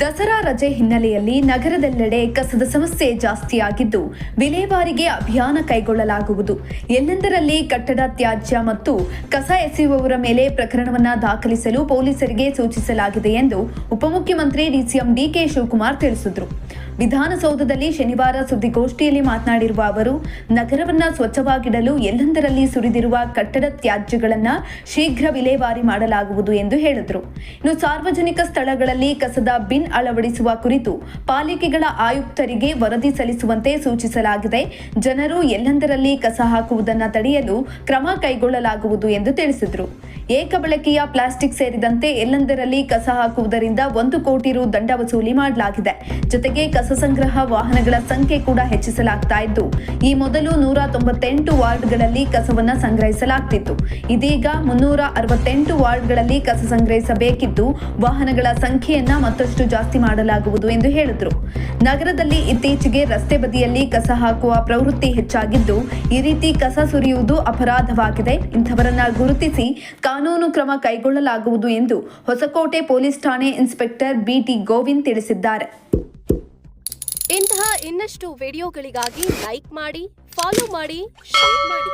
ದಸರಾ ರಜೆ ಹಿನ್ನೆಲೆಯಲ್ಲಿ ನಗರದೆಲ್ಲೆಡೆ ಕಸದ ಸಮಸ್ಯೆ ಜಾಸ್ತಿಯಾಗಿದ್ದು, ವಿಲೇವಾರಿಗೆ ಅಭಿಯಾನ ಕೈಗೊಳ್ಳಲಾಗುವುದು. ಎಲ್ಲೆಂದರಲ್ಲಿ ಕಟ್ಟಡ ತ್ಯಾಜ್ಯ ಮತ್ತು ಕಸ ಎಸೆಯುವವರ ಮೇಲೆ ಪ್ರಕರಣವನ್ನು ದಾಖಲಿಸಲು ಪೊಲೀಸರಿಗೆ ಸೂಚಿಸಲಾಗಿದೆ ಎಂದು ಉಪಮುಖ್ಯಮಂತ್ರಿ ಡಿಸಿಎಂ ಡಿಕೆ ಶಿವಕುಮಾರ್ ತಿಳಿಸಿದರು. ವಿಧಾನಸೌಧದಲ್ಲಿ ಶನಿವಾರ ಸುದ್ದಿಗೋಷ್ಠಿಯಲ್ಲಿ ಮಾತನಾಡಿರುವ ಅವರು, ನಗರವನ್ನು ಸ್ವಚ್ಛವಾಗಿಡಲು ಎಲ್ಲೆಂದರಲ್ಲಿ ಸುರಿದಿರುವ ಕಟ್ಟಡ ತ್ಯಾಜ್ಯಗಳನ್ನು ಶೀಘ್ರ ವಿಲೇವಾರಿ ಮಾಡಲಾಗುವುದು ಎಂದು ಹೇಳಿದರು. ಇನ್ನು ಸಾರ್ವಜನಿಕ ಸ್ಥಳಗಳಲ್ಲಿ ಕಸದ ಬಿನ್ ಅಳವಡಿಸುವ ಕುರಿತು ಪಾಲಿಕೆಗಳ ಆಯುಕ್ತರಿಗೆ ವರದಿ ಸಲ್ಲಿಸುವಂತೆ ಸೂಚಿಸಲಾಗಿದೆ. ಜನರು ಎಲ್ಲೆಂದರಲ್ಲಿ ಕಸ ಹಾಕುವುದನ್ನು ತಡೆಯಲು ಕ್ರಮ ಕೈಗೊಳ್ಳಲಾಗುವುದು ಎಂದು ತಿಳಿಸಿದರು. ಏಕಬಳಕೆಯ ಪ್ಲಾಸ್ಟಿಕ್ ಸೇರಿದಂತೆ ಎಲ್ಲೆಂದರಲ್ಲಿ ಕಸ ಹಾಕುವುದರಿಂದ ಒಂದು ಕೋಟಿ ರು ದಂಡ ವಸೂಲಿ ಮಾಡಲಾಗಿದೆ. ಜೊತೆಗೆ ಕಸ ಸಂಗ್ರಹ ವಾಹನಗಳ ಸಂಖ್ಯೆ ಕೂಡ ಹೆಚ್ಚಿಸಲಾಗ್ತಾ ಇದ್ದು, ಈ ಮೊದಲು ನೂರ ತೊಂಬತ್ತೆಂಟು ವಾರ್ಡ್ಗಳಲ್ಲಿ ಕಸವನ್ನ ಸಂಗ್ರಹಿಸಲಾಗ್ತಿತ್ತು. ಇದೀಗ ಮುನ್ನೂರ ಅರವತ್ತೆಂಟು ವಾರ್ಡ್ಗಳಲ್ಲಿ ಕಸ ಸಂಗ್ರಹಿಸಬೇಕಿದ್ದು, ವಾಹನಗಳ ಸಂಖ್ಯೆಯನ್ನ ಮತ್ತಷ್ಟು ಜಾಸ್ತಿ ಮಾಡಲಾಗುವುದು ಎಂದು ಹೇಳಿದರು. ನಗರದಲ್ಲಿ ಇತ್ತೀಚೆಗೆ ರಸ್ತೆ ಬದಿಯಲ್ಲಿ ಕಸ ಹಾಕುವ ಪ್ರವೃತ್ತಿ ಹೆಚ್ಚಾಗಿದ್ದು, ಈ ರೀತಿ ಕಸ ಸುರಿಯುವುದು ಅಪರಾಧವಾಗಿದೆ. ಇಂಥವರನ್ನ ಗುರುತಿಸಿ ಕಾನೂನು ಕ್ರಮ ಕೈಗೊಳ್ಳಲಾಗುವುದು ಎಂದು ಹೊಸಕೋಟೆ ಪೊಲೀಸ್ ಠಾಣೆ ಇನ್ಸ್ಪೆಕ್ಟರ್ ಬಿಟಿ ಗೋವಿಂದ್ ತಿಳಿಸಿದ್ದಾರೆ. ಇಂತಹ ಇನ್ನಷ್ಟು ವಿಡಿಯೋಗಳಿಗಾಗಿ ಲೈಕ್ ಮಾಡಿ, ಫಾಲೋ ಮಾಡಿ, ಶೇರ್ ಮಾಡಿ.